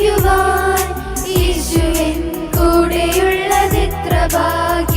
വസിക്കുവാൻ യേശുവിൻ കൂടെയുള്ളതെത്ര ഭാഗ്യം.